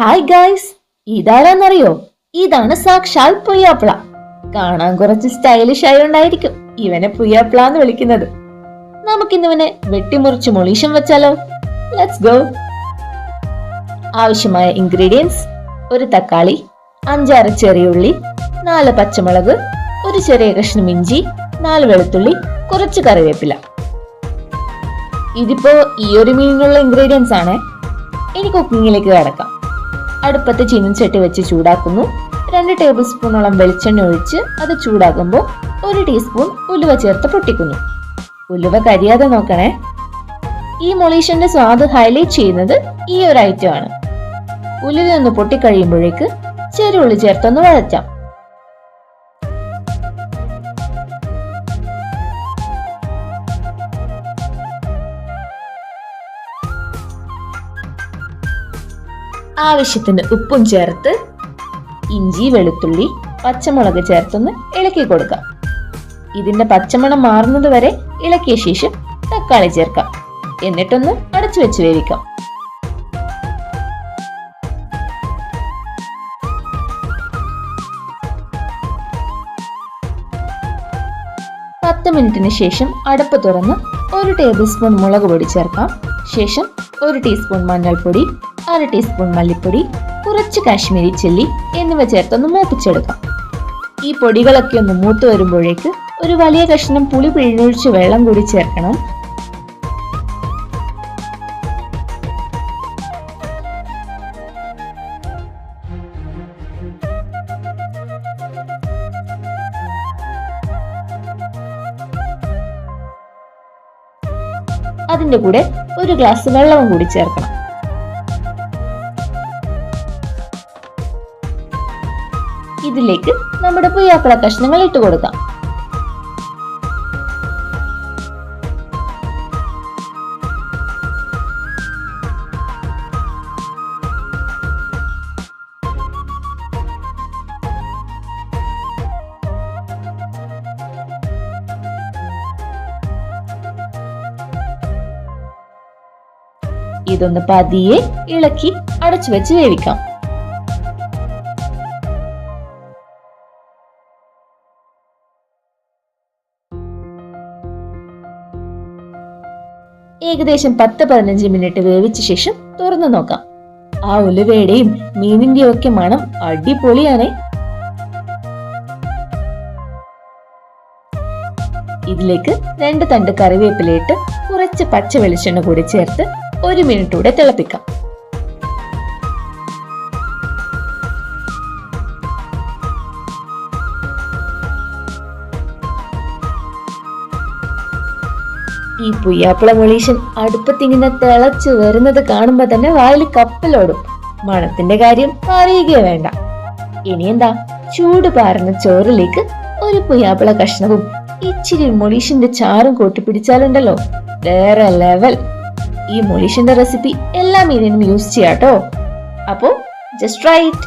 Hi guys ഇതാരാന്നറിയോ? ഇതാണ് സാക്ഷാൽ പുയ്യാപ്ല. കാണാൻ കുറച്ച് സ്റ്റൈലിഷ് ആയോണ്ടായിരിക്കും ഇവനെ പുയ്യാപ്ല എന്ന് വിളിക്കുന്നത്. നമുക്കിന്നിവനെ വെട്ടിമുറിച്ച് മൊളീഷം വെച്ചാലോ? ലെറ്റ്സ് ഗോ ആവശ്യമായ ഇൻഗ്രീഡിയൻസ് ഒരു തക്കാളി അഞ്ചാറ് ചെറിയ ഉള്ളി നാല് പച്ചമുളക് ഒരു ചെറിയ കഷ്ണം ഇഞ്ചി നാല് വെളുത്തുള്ളി കുറച്ച് കറിവേപ്പില. ഇതിപ്പോ ഈ ഒരു മീനിനുള്ള ഇൻഗ്രീഡിയൻസ് ആണ്. ഇനി കുക്കിങ്ങിലേക്ക് കടക്കാം. അടുപ്പത്ത് ചീനച്ചട്ടി വെച്ച് ചൂടാക്കുന്നു. രണ്ട് ടേബിൾ സ്പൂണോളം വെളിച്ചെണ്ണ ഒഴിച്ച് അത് ചൂടാകുമ്പോൾ ഒരു ടീസ്പൂൺ ഉലുവ ചേർത്ത് പൊട്ടിക്കുന്നു. ഉലുവ കരിയാതെ നോക്കണേ. ഈ മൊളീഷന്റെ സ്വാദ് ഹൈലൈറ്റ് ചെയ്യുന്നത് ഈ ഒരു ഐറ്റം ആണ്. ഉലുവ ഒന്ന് പൊട്ടിക്കഴിയുമ്പോഴേക്ക് ചെറുള്ളി ചേർത്തൊന്ന് വഴറ്റാം. ആവശ്യത്തിന് ഉപ്പും ചേർത്ത് ഇഞ്ചി വെളുത്തുള്ളി പച്ചമുളക് ചേർത്തൊന്ന് ഇളക്കി കൊടുക്കാം. ഇതിന്റെ പച്ചമണം മാറുന്നത് വരെ ഇളക്കിയ ശേഷം തക്കാളി ചേർക്കാം. എന്നിട്ടൊന്ന് അടച്ചു വെച്ച് വേവിക്കാം. പത്ത് മിനിറ്റിന് ശേഷം അടപ്പ് തുറന്ന് ഒരു ടേബിൾ സ്പൂൺ മുളക് പൊടി ചേർക്കാം. ശേഷം ഒരു ടീസ്പൂൺ മഞ്ഞൾപ്പൊടി അര ടീസ്പൂൺ മല്ലിപ്പൊടി കുറച്ച് കാശ്മീരി ചില്ലി എന്നിവ ചേർത്തൊന്ന് മൂപ്പിച്ചെടുക്കാം. ഈ പൊടികളൊക്കെ ഒന്ന് മൂത്ത് വരുമ്പോഴേക്ക് ഒരു വലിയ കഷ്ണം പുളി പിഴിഞ്ഞൊഴിച്ച് വെള്ളം കൂടി ചേർക്കണം. അതിന്റെ കൂടെ ഒരു ഗ്ലാസ് വെള്ളവും കൂടി ചേർക്കണം. ഇതിലേക്ക് നമ്മുടെ പുയ്യാപ്പിള കഷ്ണങ്ങൾ ഇട്ട് കൊടുക്കാം. ഇതൊന്ന് പതിയെ ഇളക്കി അടച്ചു വെച്ച് വേവിക്കാം. ഏകദേശം പത്ത് പതിനഞ്ച് മിനിറ്റ് വേവിച്ച ശേഷം തുറന്നു നോക്കാം. ആ ഉലുവയുടെയും മീനിന്റെയും ഒക്കെ മണം അടിപൊളിയാണേ. ഇതിലേക്ക് രണ്ട് തണ്ട് കറിവേപ്പിലയിട്ട് കുറച്ച് പച്ച വെളിച്ചെണ്ണ കൂടി ചേർത്ത് ഒരു മിനിറ്റ് കൂടെ തിളപ്പിക്കാം. ഈ പുയ്യാപ്പിള മൊളീഷൻ അടുപ്പത്തിങ്ങനെ തിളച്ചു വരുന്നത് കാണുമ്പോ തന്നെ വായിൽ കപ്പലോടും. മണത്തിന്റെ കാര്യം അറിയുകയോ വേണ്ട. ഇനി എന്താ ചൂട് പാറുന്ന ചോറിലേക്ക് ഒരു പുയ്യാപ്പിള കഷ്ണവും ഇച്ചിരി മൊളീഷിന്റെ ചാറും കൂട്ടിപ്പിടിച്ചാലുണ്ടല്ലോ. വേറെ ലെവൽ ഈ മൊളീഷിന്റെ റെസിപ്പി എല്ലാ മീനിനും യൂസ് ചെയ്യാട്ടോ. അപ്പോ ജസ്റ്റ് ട്രൈ ഇറ്റ്